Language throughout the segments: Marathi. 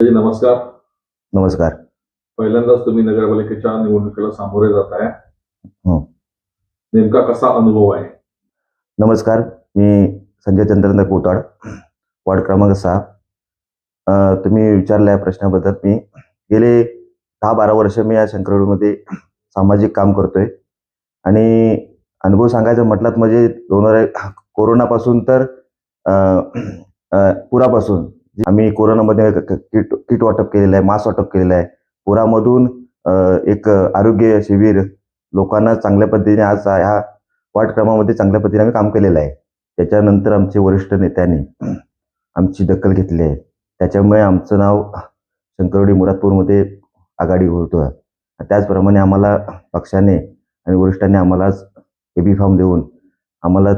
जी, नमस्कार. नमस्कार. पहिल्यांदाच तुम्ही नगरपालिकेच्या निवडणुकीला सामोरे जात आहे. हो. नेमका कसा अनुभव आहे? नमस्कार. मी संजय चंद्रकांत कोताड वार्ड क्रमांक सहा. तुम्ही विचारल्या प्रश्नाबद्दल मी गेले दहा बारा वर्ष मी या शंकरवाडीमध्ये सामाजिक काम करतोय. आणि अनुभव सांगायचं म्हटलात म्हणजे दोन हजार कोरोनापासून तर पुरापासून. आम्ही कोरोनामध्ये किट किट वाटप केलेलं आहे मास्क वाटप केलेलं आहे. पुरामधून एक आरोग्य शिबिर लोकांना चांगल्या पद्धतीने आज ह्या वाटक्रमामध्ये चांगल्या पद्धतीने आम्ही काम केलेलं आहे. त्याच्यानंतर आमचे वरिष्ठ नेत्यांनी आमची दखल घेतली आहे. त्याच्यामुळे आमचं नाव शंकरवडी मुरादपूरमध्ये आघाडी होतं त्याचप्रमाणे आम्हाला पक्षाने आणि वरिष्ठांनी आम्हाला ए बी फॉर्म देऊन आम्हाला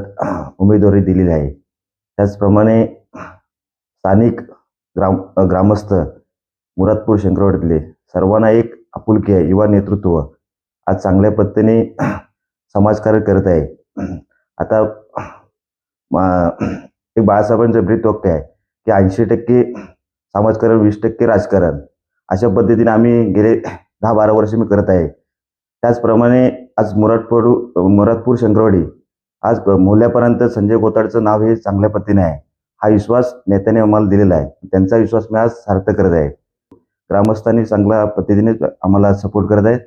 उमेदवारी दिलेली आहे. त्याचप्रमाणे स्थानिक ग्राम ग्रामस्थ मुरादपूर शंकरवाडीतले. सर्वांना एक आपुलकी आहे युवा नेतृत्व. आज चांगल्या पद्धतीने समाजकार्य करत आहे. आता मा- एक बाळासाहेबांचं ब्रीतवाक्य आहे की ऐंशी टक्के समाजकारण वीस टक्के राजकारण. अशा पद्धतीने आम्ही गेले दहा बारा वर्ष मी करत आहे. त्याचप्रमाणे आज मुरादपूर मुरादपूर शंकरवाडी आज मोल्यापर्यंत संजय गोताडचं नाव हे चांगल्या पद्धतीने आहे. हा विश्वास नेत्याने आम्हाला दिलेला आहे. त्यांचा विश्वास मी आज सार्थ करत आहे. ग्रामस्थांनी चांगल्या पद्धतीने आम्हाला सपोर्ट करत आहेत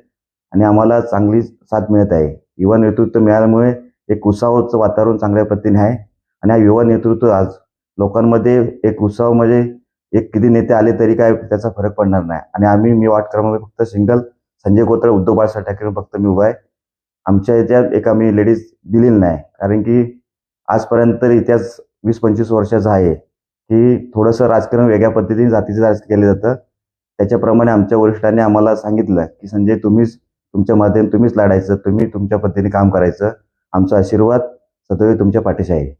आणि आम्हाला चांगली साथ मिळत आहे. युवा नेतृत्व मिळाल्यामुळे एक उत्साहाचं वातावरण चांगल्या पद्धतीने आहे आणि हा युवा नेतृत्व आज लोकांमध्ये एक उत्साह म्हणजे एक किती नेते आले तरी काय त्याचा फरक पडणार नाही. आणि आम्ही मी वाट क्रमांक फक्त सिंगल संजय कोत्र उद्धव बाळासाहेब ठाकरे फक्त मी उभा आहे. आमच्या याच्यात एक आम्ही लेडीज दिलेली नाही. कारण की आजपर्यंत तर इतिहास वीस पंचवीस वर्षाचा आहे. की थोडंसं राजकारण वेगळ्या पद्धतीने जातीचं राजकारण केलं जातं. त्याच्याप्रमाणे आमच्या वरिष्ठांनी आम्हाला सांगितलं की संजय तुम्हीच तुमच्या माध्यम तुम्हीच लढायचं तुम्ही तुमच्या पद्धतीने काम करायचं. आमचा आशीर्वाद सदैव तुमच्या पाठीशी आहे.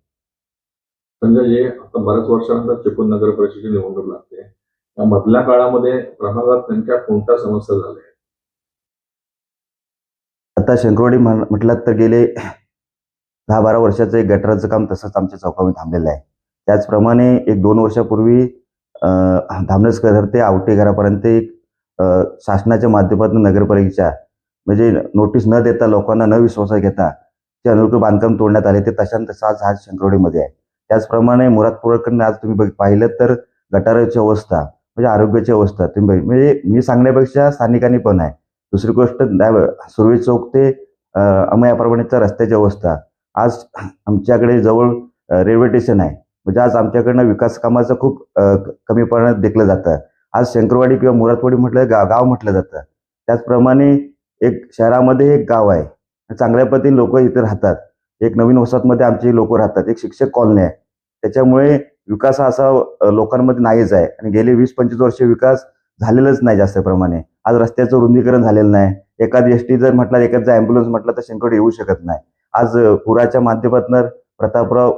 संजय जी आता बऱ्याच वर्षानंतर चिपळूण नगर परिषदेची निवडणूक लागते. या मधल्या काळामध्ये प्रभागात नेमक्या कोणत्या समस्या झाल्या? आता शंकरवाडी म्हटलात तर गेले दहा बारा वर्षाचं एक गटराचं काम तसंच आमच्या चौकामध्ये थांबलेलं आहे. त्याचप्रमाणे एक दोन वर्षापूर्वी धामणसकर ते आवटे घरापर्यंत एक शासनाच्या माध्यमातून नगरपालिकेच्या म्हणजे नोटीस न देता लोकांना न विश्वासात घेता ते अनुकूल बांधकाम तोडण्यात आले ते तशान तसा आज आज शंकरवाडीमध्ये आहे. त्याचप्रमाणे मुरादपूरकडनं आज तुम्ही बघ- पाहिलं तर गटाराची अवस्था म्हणजे आरोग्याची अवस्था तुम्ही बघ- म्हणजे मी सांगण्यापेक्षा स्थानिकांनी पण आहे. दुसरी गोष्ट नाही सुरवे चौक ते अं, अमय रस्त्याची अवस्था आज आमच्याकडे जवळ रेल्वे स्टेशन आहे. म्हणजे आज आमच्याकडनं विकास कामाचं खूप कमी प्रमाणात देखलं जातं. आज शंकरवाडी किंवा मुरादवाडी म्हटलं गा गाव म्हटलं जातं. त्याचप्रमाणे एक शहरामध्ये एक गाव आहे. चांगल्या पद्धतीने लोक इथे राहतात. एक नवीन वसाहतमध्ये आमचे लोक राहतात. एक शिक्षक कॉलनी आहे. त्याच्यामुळे विकास हा असा लोकांमध्ये नाहीच आहे. आणि गेले वीस पंचवीस वर्ष विकास झालेलाच नाही जास्त प्रमाणे. आज रस्त्याचं रुंदीकरण झालेलं नाही. एखादी एस टी जर म्हटलं एखादा ॲम्ब्युलन्स म्हटलं तर शंकरवाडी येऊ शकत नाही. आज पुराच्या माध्यमातून प्रतापराव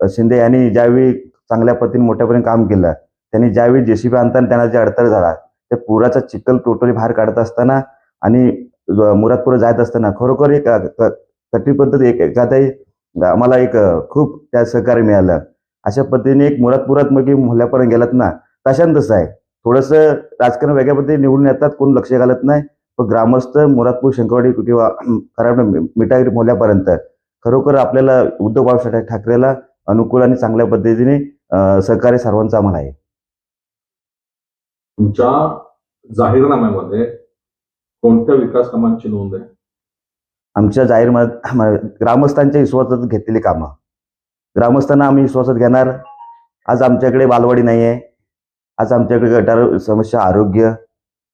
शिंदे यांनी ज्यावेळी चांगल्या पद्धतीने मोठ्यापर्यंत काम केलं त्यांनी ज्यावेळी जेसीबी आणताना त्यांना जे अडथळा झाला ते पुराचा चिखल टोटली बाहेर काढत असताना आणि मुरादपूर जात असताना खरोखर एक कठीण पद्धत एक एखादाही आम्हाला एक खूप त्या सहकार्य मिळालं. अशा पद्धतीने एक मुरादपुरात मग मोहल्यापर्यंत गेलात ना तशान तसं आहे. थोडंसं राजकारण वेगळ्या पद्धतीने निवडून येतात कोण लक्ष घालत नाही. पण ग्रामस्थ मुरादपूर शंकरवाडी किंवा खराब मिठागिरी मोहल्यापर्यंत खरोखर आपल्याला उद्धव बाळासाहेब ठाकरेला अनुकूल आणि चांगल्या पद्धतीने सहकार्य सर्वांचं आम्हाला आहे. तुमच्या जाहीरनाम्यामध्ये कोणत्या विकास कामांची नोंद आहे? आमच्या जाहीर ग्रामस्थांच्या विश्वासात घेतलेली कामं. ग्रामस्थांना आम्ही विश्वासात घेणार. आज आमच्याकडे बालवाडी नाही आहे आज आमच्याकडे गटार समस्या आरोग्य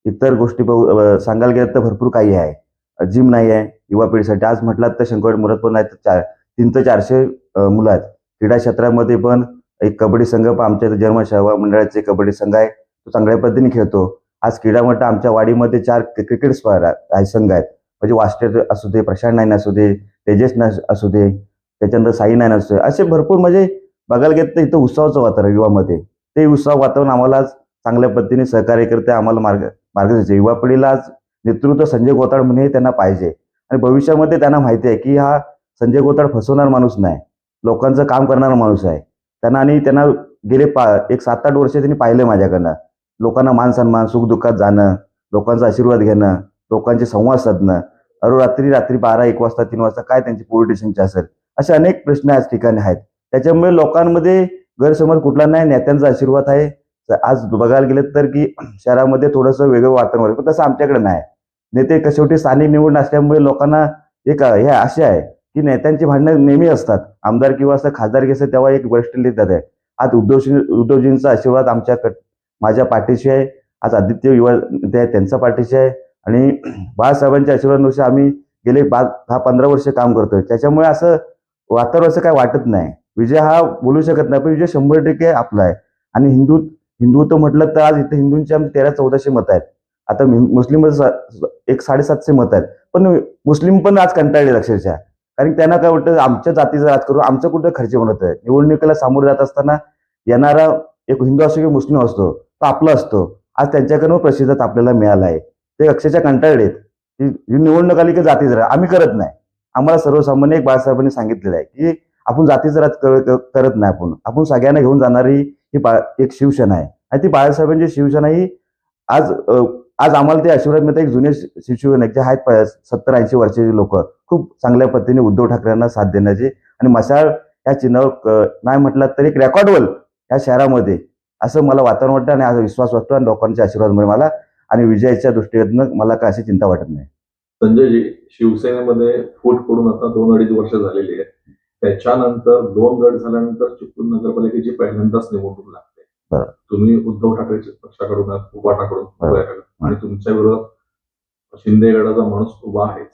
इतर गोष्टी बघू सांगायला गेलं तर भरपूर काही आहे. जिम नाही आहे युवा पिढीसाठी. आज म्हटलात तर शंकरवाडी मुरादपूर नाही तर चार तीन ते चारशे मुलं आहेत. क्रीडा क्षेत्रामध्ये पण एक कबड्डी संघ पण आमच्या इथं जर्मन सेवा मंडळाचे कबड्डी संघ आहे. तो चांगल्या पद्धतीने खेळतो. आज क्रीडा म्हटलं आमच्या वाडीमध्ये चार क्रिकेट स्पर्धा आहे संघ आहेत. म्हणजे वास्टर असू दे प्रशांत नाईन असू दे तेजस असू दे त्याच्यानंतर साई नाईन असू दे असे भरपूर म्हणजे बघायला गेलं तर इथं उत्सवाचं वातावरण युवामध्ये. ते उत्सव वातावरण आम्हाला आज चांगल्या पद्धतीने सहकार्य करते आम्हाला मार्ग मार्गदर्शन युवा पिढीला आज नेतृत्व संजय गोताड म्हणे त्यांना पाहिजे. आणि भविष्यामध्ये त्यांना माहिती आहे की हा संजय गोताड फसवणार माणूस नाही. लोकांचं काम करणारा माणूस आहे. त्यांना आणि त्यांना गेले पा एक सात आठ वर्ष त्यांनी पाहिलं माझ्याकडनं. लोकांना मान सन्मान सुख दुःखात जाणं लोकांचा आशीर्वाद घेणं लोकांचे संवाद साधणं. अरो रात्री रात्री बारा एक वाजता तीन वाजता काय त्यांची पोलीस असेल? असे अनेक प्रश्न आज ठिकाणी आहेत. त्याच्यामुळे लोकांमध्ये गैरसमज कुठला नाही नेत्यांचा आशीर्वाद आहे. तर आज बघायला गेलं तर की शहरामध्ये थोडंसं वेगळं वातावरण पण तसं आमच्याकडे नाही. नेते कशेवटी शेवटी स्थानिक निवडून असल्यामुळे लोकांना एक हे असे आहे की नेत्यांची भांडणं नेहमी असतात. आमदार किंवा असं खासदार असं तेव्हा एक वरिष्ठ नेतात आहे. आज उद्धवजी उद्धवजींचा आशीर्वाद आमच्या माझ्या पाठीशी आहे. आज आदित्य युवा नेते आहे त्यांचा पाठीशी आहे. आणि बाळासाहेबांच्या आशीर्वादानुसार आम्ही गेले बा दहा पंधरा वर्ष काम करतोय. त्याच्यामुळे असं वातावरण असं काय वाटत नाही. विजय हा बोलू शकत नाही पण विजय शंभर टक्के आपला आहे. आणि हिंदू हिंदुत्व म्हटलं तर आज इथे हिंदूंच्या तेरा चौदाशे मत आहेत. आता मुस्लिम एक साडेसातशे मत आहेत. पण मुस्लिम पण आज कंटाळले अक्षरशः कारण त्यांना काय वाटतं आमच्या जातीचं राजकारण आमचं कुठं खर्च बनवत आहे? निवडणुकीला सामोरं जात असताना येणारा एक हिंदू असो किंवा मुस्लिम असतो तो आपला असतो. आज त्यांच्याकडून प्रसिद्ध आपल्याला मिळाला आहे. ते अक्षरशः कंटाळलेत की निवडणूक आली की जातीचं राज आम्ही करत नाही. आम्हाला सर्वसामान्य एक बाळासाहेबांनी सांगितलेलं आहे की आपण जातीचं राज कर- करत नाही आपण आपण सगळ्यांना घेऊन जाणारी ही बा एक शिवसेना आहे. आणि ती बाळासाहेबांची शिवसेना ही आज आज आम्हाला ते आशीर्वाद मिळतं. एक जुने शिवसेना जे आहेत सत्तर ऐंशी वर्षाचे लोक. खूप चांगल्या पद्धतीने उद्धव ठाकरेंना साथ देण्याचे. आणि मशाळ या चिन्हावर नाही म्हटलं तरी एक रेकॉर्डवल या शहरामध्ये. असं मला वातावरण वाटतं आणि आज विश्वास वाटतो आणि लोकांच्या आशीर्वादमुळे मला आणि विजयाच्या दृष्टीनं मला काय अशी चिंता वाटत नाही. संजयजी शिवसेनेमध्ये फूट पडून आता दोन अडीच वर्ष झालेली आहे त्याच्यानंतर दोन गट झाल्यानंतर चिपळूण नगरपालिकेची पहिल्यांदाच निवडणूक लागते. तुम्ही उद्धव ठाकरे पक्षाकडून आहे. आणि तुमच्या विरोधात शिंदे गटाचा माणूस उभा आहे.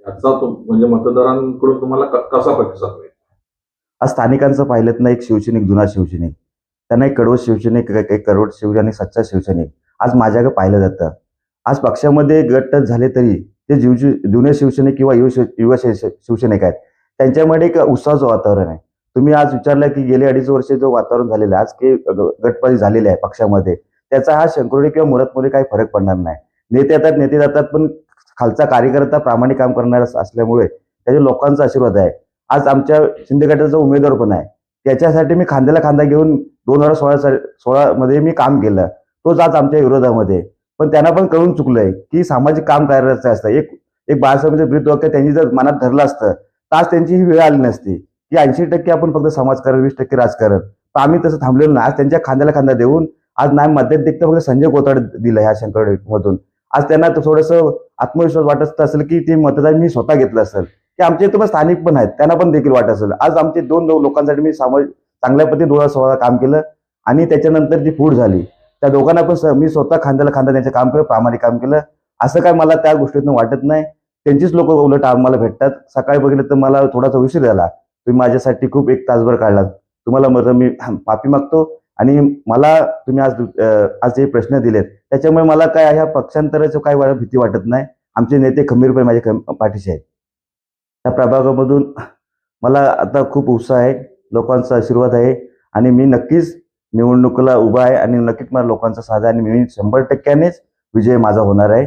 याचा तो म्हणजे मतदारांकडून तुम्हाला कसा प्रतिसाद मिळेल? आज स्थानिकांचं पाहिलं ना एक शिवसैनिक जुना शिवसैनिक. त्यांना एक कडवट शिवसैनिक एक कडवट शिवसैनिक सच्चा शिवसैनिक. आज माझ्याकडे पाहिलं जातं. आज पक्षामध्ये गट झाले तरी ते जीव जुने शिवसैनिक किंवा युवा शिव- युवा शिव- शिवसैनिक आहेत. त्यांच्यामध्ये एक उत्साहाचं वातावरण आहे. तुम्ही आज विचारलं की गेले अडीच वर्ष जो वातावरण झालेलं आहे आज की गटपाती झालेले आहे पक्षामध्ये त्याचा हा शंकरोडी किंवा मुरतमध्ये काही फरक पडणार नाही. नेते येतात नेते जातात पण खालचा कार्यकर्ता प्रामाणिक काम करणारा असल्यामुळे त्याच्या लोकांचा आशीर्वाद आहे. आज आमच्या शिंदे गटाचा उमेदवार पण आहे. त्याच्यासाठी मी खांद्याला खांदा घेऊन दोन हजार सोळा सा- सोळा मध्ये मी काम केलं. तोच आज आमच्या विरोधामध्ये. पण त्यांना पण कळून चुकलंय की सामाजिक काम करायचं असतं. एक एक बाळासाहेबांचं ब्रीत वाक्य त्यांनी जर मनात धरलं असतं आज त्यांची ही वेळ आली नसती. की ऐंशी टक्के आपण फक्त समाजकारण वीस टक्के राजकारण. पण आम्ही तसं थांबलेलो नाही. आज त्यांच्या खांद्याला खांदा देऊन आज नाही मध्याधिकता फक्त संजय कोताड दिलं ह्या शंकर मधून आज त्यांना थोडंसं आत्मविश्वास वाटत असेल की ते मतदान मी स्वतः घेतलं असेल. की आमच्या इथं स्थानिक पण आहेत त्यांना पण देखील वाटत असेल. आज आमचे दोन लोकांसाठी मी सामाजिक चांगल्या पद्धतीने दोन हजार सोळा काम केलं आणि त्याच्यानंतर जी फूट झाली त्या दोघांना पण स- मी स्वतः खांद्याला खांदा त्यांचं काम केलं प्रामाणिक काम केलं. असं काय मला त्या गोष्टीतून वाटत नाही. त्यांचीच लोक उलट आम्हाला भेटतात. सकाळी बघितलं तर मला थोडासा उशीर झाला. तुम्ही माझ्यासाठी खूप एक तासभर काढला तुम्हाला मग मी माफी मागतो. आणि मला तुम्ही आज आज जे प्रश्न दिलेत त्याच्यामुळे मला काय ह्या पक्षांतराचं काय भीती वाटत नाही. आमचे नेते खंबीरपणे माझ्या पाठीशी आहेत. त्या प्रभागामधून मला आता खूप उत्साह आहे. लोकांचा आशीर्वाद आहे. आणि मी नक्कीच निवडणुकीला उभा आहे. आणि नक्कीच मला लोकांचा साधा आणि मी शंभर टक्क्यानेच विजय माझा होणार आहे.